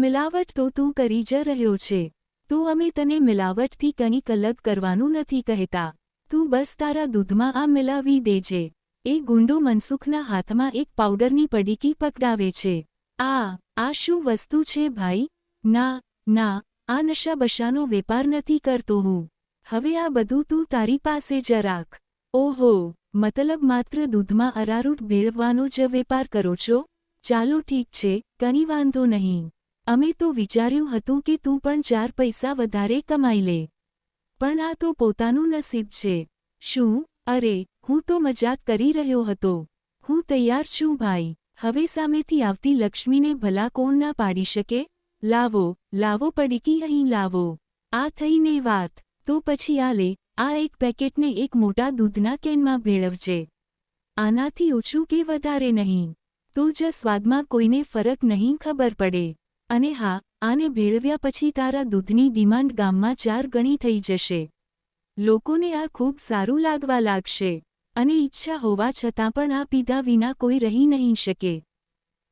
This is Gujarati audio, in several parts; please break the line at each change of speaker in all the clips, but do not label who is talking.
મિલાવટ તો તું કરી જ રહ્યો છે. તો અમે તને મિલાવટથી કંઈક અલગ કરવાનું નથી કહેતા. તું બસ તારા દૂધમાં આ મિલાવી દેજે. એ ગુંડો મનસુખના હાથમાં એક પાવડરની પડીકી પકડાવે છે. આ આ શું વસ્તુ છે ભાઈ? ના ના, આ નશાબશાનો વેપાર નથી કરતો હું. હવે આ બધું તું તારી પાસે જ રાખ. ઓહો, મતલબ માત્ર દૂધમાં અરારૂટ ભેળવવાનો જ વેપાર કરો છો? ચાલો ઠીક છે, કંઈ વાંધો નહીં. અમે તો વિચાર્યું હતું કે તું પણ ચાર પૈસા વધારે કમાઈ લે. પણ આ તો પોતાનું નસીબ છે. શું? અરે, હું તો મજાક કરી રહ્યો હતો. હું તૈયાર છું ભાઈ. હવે સામેથી આવતી લક્ષ્મીને ભલા કોણ ના પાડી શકે? લાવો લાવો પડીકી અહીં લાવો. આ થઈને વાત. તો પછી આ લે. આ એક પેકેટને એક મોટા દૂધના કેનમાં ભેળવજે. આનાથી ઓછું કે વધારે નહીં? તો જ સ્વાદમાં કોઈને ફરક નહીં ખબર પડે. અને હા, આને ભેળવ્યા પછી તારા દૂધની ડિમાન્ડ ગામમાં ચાર ગણી થઈ જશે. લોકોને આ ખૂબ સારું લાગવા લાગશે, અને ઈચ્છા હોવા છતાં પણ આ પીધા વિના કોઈ રહી નહીં શકે.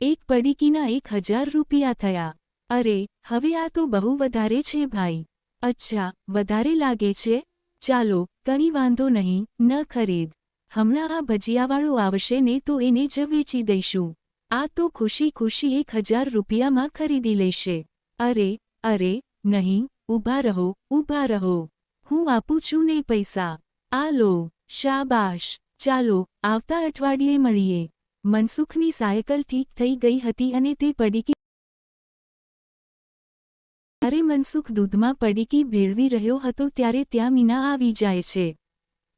એક પડીકીના એક હજાર રૂપિયા થયા. અરે, હવે આ તો બહુ વધારે છે ભાઈ. અચ્છા, વધારે લાગે છે? ચાલો, કંઈ વાંધો નહીં, ન ખરીદ. હમણાં આ ભજીયાવાળો આવશે ને તો એને જ વેચી દઈશું. આ તો ખુશી ખુશી એક હજાર રૂપિયામાં ખરીદી લેશે. અરે અરે, નહીં, ઊભા રહો ઊભા રહો. હું આપું છું ને પૈસા. આ લો, શાબાશ. ચાલો, આવતા અઠવાડિયે મળીએ. મનસુખની સાયકલ ઠીક થઈ ગઈ હતી અને તે પડીકી જ્યારે મનસુખ દૂધમાં પડીકી ભેળવી રહ્યો હતો ત્યારે ત્યાં મીના આવી જાય છે.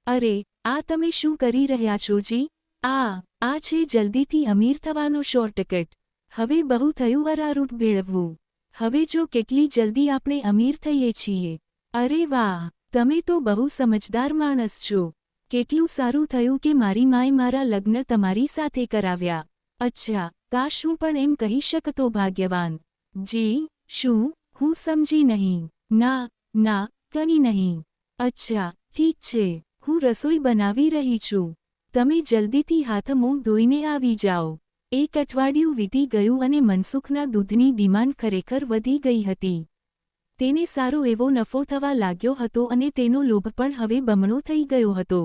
અરે, આ તમે શું કરી રહ્યા છો જી? આ આ છે જલ્દીથી અમીર થવાનો શોર્ટકટ હવે બહુ થયું અરારૂટ ભેળવવું. હવે જો કેટલી જલ્દી આપણે અમીર થઈએ છીએ. અરે વાહ, તમે તો બહુ સમજદાર માણસ છો. કેટલું સારું થયું કે મારી માએ મારા લગ્ન તમારી સાથે કરાવ્યા. અચ્છા, કાશ હું પણ એમ કહી શકતો ભાગ્યવાન. જી, શું? હું સમજી નહીં. ના ના કની નહીં. અચ્છા, ઠીક છે. હું રસોઈ બનાવી રહી છું. તમે જલ્દીથી હાથ મોં ધોઈને આવી જાઓ. એક અઠવાડિયું વીતી ગયું અને મનસુખના દૂધની ડિમાન્ડ ખરેખર વધી ગઈ હતી. તેને સારો એવો નફો થવા લાગ્યો હતો અને તેનો લોભ પણ હવે બમણો થઈ ગયો હતો.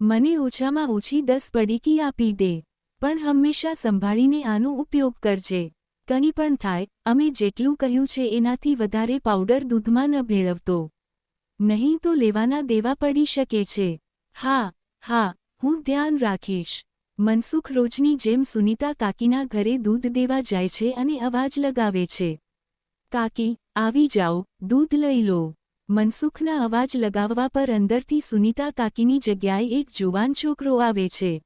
મને ઓછામાં ઓછી દસ પડીકી આપી દે, પણ હંમેશા સંભાળીને આનો ઉપયોગ કરજે. કંઈ પણ થાય, અમે જેટલું કહ્યું છે એનાથી વધારે પાવડર દૂધમાં ન ભેળવતો. નહીં તો લેવાના દેવા પડી શકે છે. હા હા હું ધ્યાન રાખીશ. મનસુખ રોજની જેમ સુનીતા કાકીના ઘરે દૂધ દેવા જાય છે અને અવાજ લગાવે છે. કાકી, આવી જાઓ, દૂધ લઈ લો. મનસુખના અવાજ લગાવવા પર અંદરથી સુનીતા કાકીની જગ્યાએ એક જુવાન છોકરો આવે છે.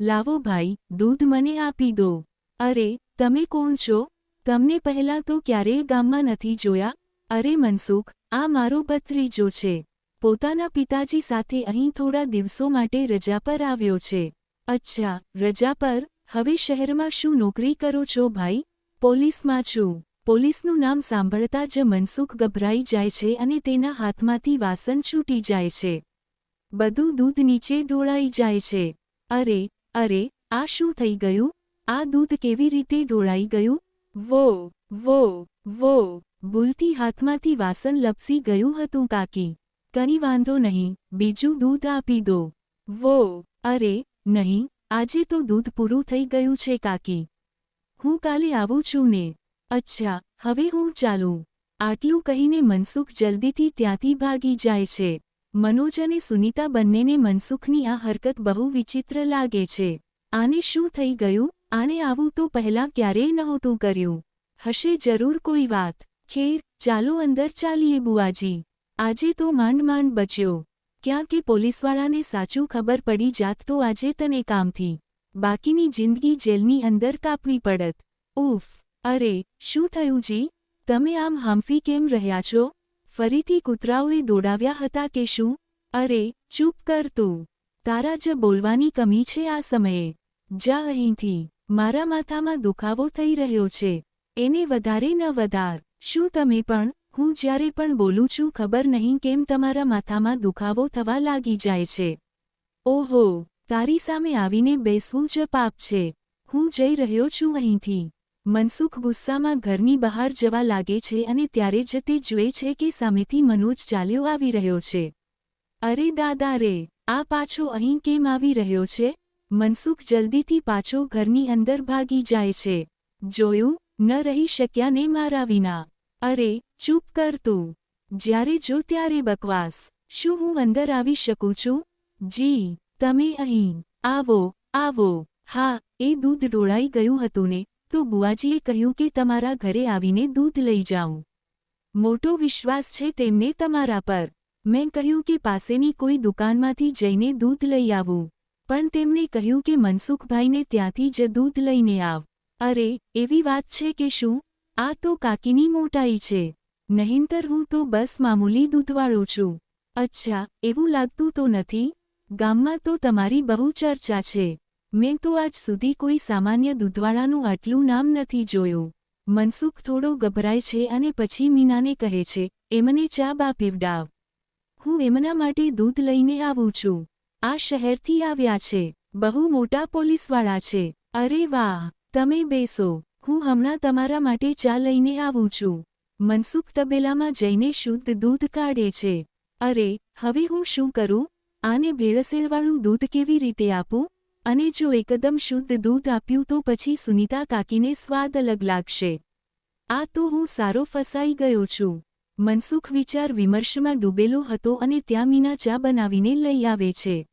લાવો ભાઈ, દૂધ મને આપી દો. અરે, તમે કોણ છો? તમને પહેલાં તો ક્યારેય ગામમાં નથી જોયા? અરે મનસુખ, આ મારો ભત્રીજો છે. પોતાના પિતાજી સાથે અહીં થોડા દિવસો માટે રજા પર આવ્યો છે. અચ્છા, રજા પર? હવે શહેરમાં શું નોકરી કરો છો ભાઈ? પોલીસમાં છું. પોલીસનું નામ સાંભળતા જ મનસુખ ગભરાઈ જાય છે અને તેના હાથમાંથી વાસણ છૂટી જાય છે. બધું દૂધ નીચે ઢોળાઈ જાય છે. અરે અરે, આ શું થઈ ગયું? આ દૂધ કેવી રીતે ઢોળાઈ ગયું? વો વો વો, ભૂલથી હાથમાંથી વાસણ લપસી ગયું હતું કાકી. કંઈ વાંધો નહીં, બીજું દૂધ આપી દો. વો, અરે, નહીં, આજે તો દૂધ પૂરું થઈ ગયું છે કાકી. હું કાલે આવું છું ને. અચ્છા, હવે હું ચાલું. આટલું કહીને મનસુખ જલ્દીથી ત્યાંથી ભાગી જાય છે. મનોજ અને સુનીતા બંનેને મનસુખની આ હરકત બહુ વિચિત્ર લાગે છે. આને શું થઈ ગયું? આણે આવું તો પહેલાં ક્યારેય નહોતું કર્યું. હશે જરૂર કોઈ વાત. ખેર, ચાલો અંદર ચાલીએ બુઆજી. આજે તો માંડ માંડ બચ્યો. ક્યાં કે પોલીસવાળાને સાચું ખબર પડી જાત તો આજે તને કામથી. બાકીની જિંદગી જેલની અંદર કાપવી પડત. ઉફ, અરે, શું થયું જી? તમે આમ હાંફી કેમ રહ્યા છો? ફરીથી કૂતરાઓએ દોડાવ્યા હતા કે શું? અરે, ચૂપ કર તું. તારા જ બોલવાની કમી છે આ સમયે. જા અહીંથી. મારા માથામાં દુખાવો થઈ રહ્યો છે. એને વધારે ન વધાર. શું તમે પણ હું જ્યારે પણ બોલું છું, ખબર નહીં કેમ તમારા માથામાં દુખાવો થવા લાગી જાય છે. ઓહો, તારી સામે આવીને બેસવું જ પાપ છે. હું જઈ રહ્યો છું અહીંથી. મનસુખ ગુસ્સામાં ઘરની બહાર જવા લાગે છે અને ત્યારે જ તે જુએ છે કે સામેથી મનોજ ચાલ્યો આવી રહ્યો છે. અરે દાદા રે, આ પાછો અહીં કેમ આવી રહ્યો છે? મનસુખ જલ્દીથી પાછો ઘરની અંદર ભાગી જાય છે. જોયું, ન રહી શક્યા ને મારા વિના. અરે ચૂપ કર તું. જ્યારે જો ત્યારે બકવાસ, શું હું અંદર આવી શકું છું? જી, તમે અહીં, આવો આવો. હા, એ દૂધ ઢોળાઈ ગયું હતું ને, તો બુઆજીએ કહ્યું કે તમારા ઘરે આવીને દૂધ લઈ જાઉં. મોટો વિશ્વાસ છે તેમને તમારા પર. મેં કહ્યું કે પાસેની કોઈ દુકાનમાંથી જઈને દૂધ લઈ આવું. પણ તેમણે કહ્યું કે મનસુખભાઈને ત્યાંથી જ દૂધ લઈને આવ. અરે, એવી વાત છે કે શું? આ તો કાકીની મોટાઈ છે. નહીંતર હું તો બસ મામૂલી દૂધવાળો છું. અચ્છા, એવું લાગતું તો નથી? ગામમાં તો તમારી બહુ ચર્ચા છે. મેં તો આજ સુધી કોઈ સામાન્ય દૂધવાળાનું આટલું નામ નથી જોયું. મનસુખ થોડો ગભરાય છે અને પછી મીનાને કહે છે, એમને ચા બા પીવડાવ. હું એમના માટે દૂધ લઈને આવું છું. આ શહેરથી આવ્યા છે. બહુ મોટા પોલીસવાળા છે. અરે વાહ, તમે બેસો. હું હમણાં તમારા માટે ચા લઈને આવું છું. મનસુખ તબેલામાં જઈને શુદ્ધ દૂધ કાઢે છે. અરે, હવે હું શું કરું? આને ભેળસેળવાળું દૂધ કેવી રીતે આપું? અને જો એકદમ શુદ્ધ દૂધ આપ્યું તો પછી સુનીતા કાકીને સ્વાદ અલગ લાગશે. આ તો હું સારો ફસાઈ ગયો છું. મનસુખ વિચાર વિમર્શમાં ડૂબેલો હતો અને ત્યાં મીના ચા બનાવીને લઈ આવે છે.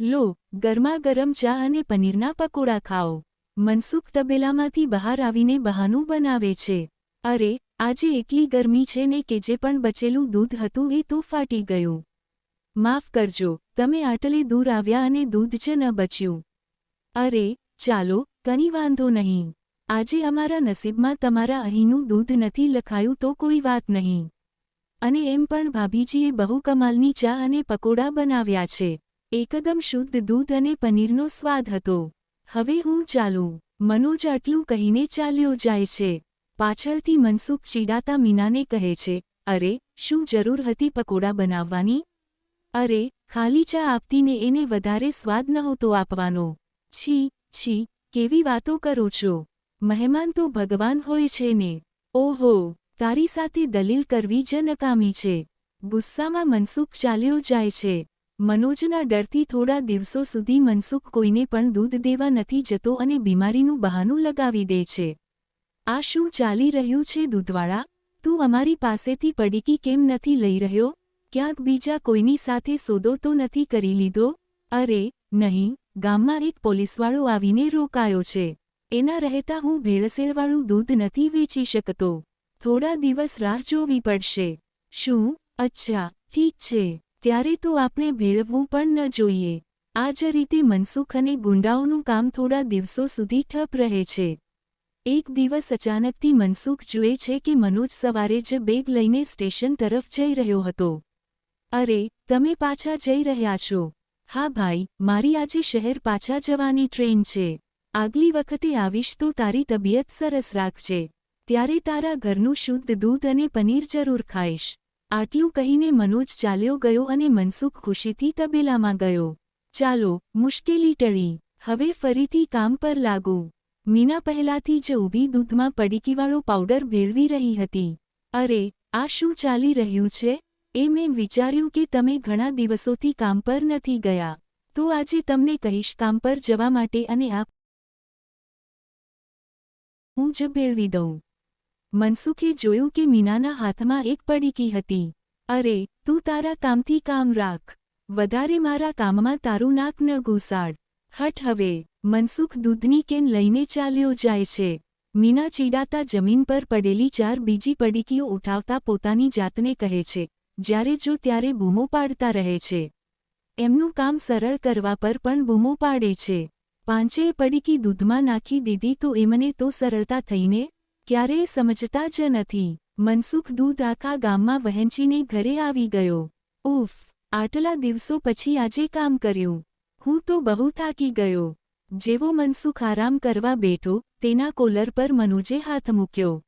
લો, ગરમા ગરમ ચા અને પનીરના પકોડા ખાઓ. મનસુખ તબેલામાંથી બહાર આવીને બહાનું બનાવે છે. અરે આજે એટલી ગરમી છે ને કે જે પણ બચેલું દૂધ હતું એ તો ફાટી ગયું. માફ કરજો, તમે આટલે દૂર આવ્યા અને દૂધ જ ન બચ્યું. અરે, ચાલો, કંઈ વાંધો નહીં. આજે અમારા નસીબમાં તમારા અહીંનું દૂધ નથી લખાયું તો કોઈ વાત નહીં. અને એમ પણ ભાભીજીએ બહુ કમાલની ચા અને પકોડા બનાવ્યા છે. એકદમ શુદ્ધ દૂધ અને પનીરનો સ્વાદ હતો. હવે હું ચાલું. મનોજ આટલું કહીને ચાલ્યો જાય છે. પાછળથી મનસુખ ચીડાતા મીનાને કહે છે, અરે, શું જરૂર હતી પકોડા બનાવવાની? અરે, ખાલી ચા આપતીને એને વધારે સ્વાદ નહોતો આપવાનો. છી છી, કેવી વાતો કરો છો? મહેમાન તો ભગવાન હોય છે ને. ઓહો, તારી સાથે દલીલ કરવી જ નકામી છે. ગુસ્સામાં મનસુખ ચાલ્યો જાય છે. મનોજના ડરથી થોડા દિવસો સુધી મનસુખ કોઈને પણ દૂધ દેવા નથી જતો અને બીમારીનું બહાનું લગાવી દે છે. આ શું ચાલી રહ્યું છે દૂધવાળા? તું અમારી પાસેથી પડીકી કેમ નથી લઈ રહ્યો? ક્યાંક બીજા કોઈની સાથે સોદો તો નથી કરી લીધો? અરે, નહીં, ગામમાં એક પોલીસવાળો આવીને રોકાયો છે. એના રહેતા હું ભેળસેળવાળું દૂધ નથી વેચી શકતો. થોડા દિવસ રાહ જોવી પડશે. શું? અચ્છા, ઠીક છે. ત્યારે તો આપણે ભેળવવું પણ ન જોઈએ. આ જ રીતે મનસુખ અને ગુંડાઓનું કામ થોડા દિવસો સુધી ઠપ રહે છે. એક દિવસ અચાનકથી મનસુખ જુએ છે કે મનોજ સવારે જ બેગ લઈને સ્ટેશન તરફ જઈ રહ્યો હતો. અરે, તમે પાછા જઈ રહ્યા છો. હા ભાઈ, મારી આજે શહેર પાછા જવાની ટ્રેન છે. આગલી વખતે આવીશ તો તારી તબિયત સરસ રાખજે. ત્યારે તારા ઘરનું શુદ્ધ દૂધ અને પનીર જરૂર ખાઈશ. આટલું કહીને મનોજ ચાલ્યો ગયો અને મનસુખ ખુશીથી તબેલામાં ગયો. ચાલો, મુશ્કેલી ટળી. હવે ફરીથી કામ પર લાગુ. મીના પહેલાથી જ ઊભી દૂધમાં પડીકીવાળો પાવડર ભેળવી રહી હતી. અરે, આ શું ચાલી રહ્યું છે? એ મેં વિચાર્યું કે તમે ઘણા દિવસોથી કામ પર નથી ગયા. તો આજે તમને કહીશ કામ પર જવા માટે અને આપ હું જ ભેળવી દઉં. મનસુખે જોયું કે મીનાના હાથમાં એક પડીકી હતી. અરે, તું તારા કામથી કામ રાખ. વધારે મારા કામમાં તારું નાક ન ઘૂસાડ. હટ હવે. મનસુખ દૂધની કેન લઈને ચાલ્યો જાય છે. મીના ચીડાતા જમીન પર પડેલી ચાર બીજી પડીકીઓ ઉઠાવતા પોતાની જાતને કહે છે, જ્યારે જો ત્યારે બૂમો પાડતા રહે છે. એમનું કામ સરળ કરવા પર પણ બૂમો પાડે છે. પાંચેય પડીકી દૂધમાં નાખી દીધી તો એમને તો સરળતા થઈને ક્યારેય સમજતા જ નથી. મનસુખ દૂધ આખા ગામમાં વહેંચીને ઘરે આવી ગયો. ઉફ, આટલા દિવસો પછી આજે કામ કર્યું. હું તો બહુ થાકી ગયો. જેવો મનસુખ આરામ કરવા બેઠો, તેના કોલર પર મનોજે હાથ મૂક્યો.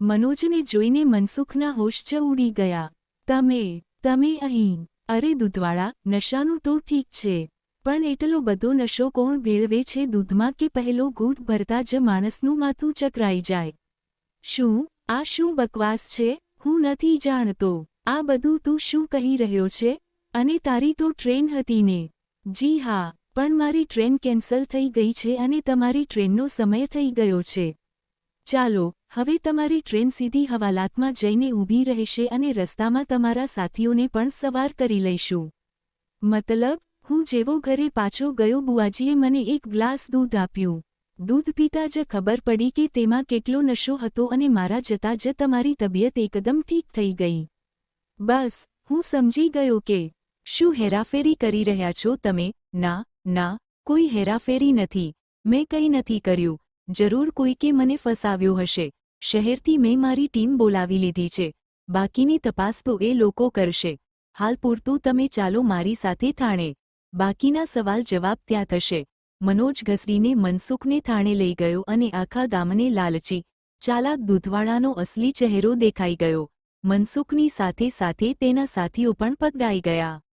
મનોજને જોઈને મનસુખના હોશ જ ઉડી ગયા. તમે તમે અહીં. અરે દૂધવાળા, નશાનું તો ઠીક છે. પણ એટલો બધો નશો કોણ ભેળવે છે દૂધમાં કે પહેલો ગૂંઠ ભરતા જ માણસનું માથું ચકરાઈ જાય? શું? આ શું બકવાસ છે? હું નથી જાણતો. આ બધું તું શું કહી રહ્યો છે? અને તારી તો ટ્રેન હતી ને. જી હા. પણ મારી ટ્રેન કેન્સલ થઈ ગઈ છે અને તમારી ટ્રેનનો સમય થઈ ગયો છે. ચાલો, હવે તમારી ટ્રેન સીધી હવાલાતમાં જઈને ઊભી રહેશે અને રસ્તામાં તમારા સાથીઓને પણ સવાર કરી લઈશું. મતલબ, હું જેવો ઘરે પાછો ગયો બુઆજીએ મને એક ગ્લાસ દૂધ આપ્યું. દૂધ પીતા જ ખબર પડી કે તેમાં કેટલો નશો હતો અને મારા જતા જ તમારી તબિયત એકદમ ઠીક થઈ ગઈ. બસ, હું સમજી ગયો કે, શું હેરાફેરી કરી રહ્યા છો તમે? ના ના, કોઈ હેરાફેરી નથી. મેં કંઈ નથી કર્યું. જરૂર કોઈકે મને ફસાવ્યો હશે. શહેરથી મેં મારી ટીમ બોલાવી લીધી છે. બાકીની તપાસ તો એ લોકો કરશે. હાલ પૂરતું તમે ચાલો મારી સાથે થાણે. બાકીના સવાલ જવાબ ત્યાં થશે. મનોજ ઘસડીને મનસુખને થાણે લઈ ગયો અને આખા ગામને લાલચી. ચાલાક દૂધવાળાનો અસલી ચહેરો દેખાઈ ગયો. મનસુખની સાથે સાથે તેના સાથીઓ પણ પકડાઈ ગયા.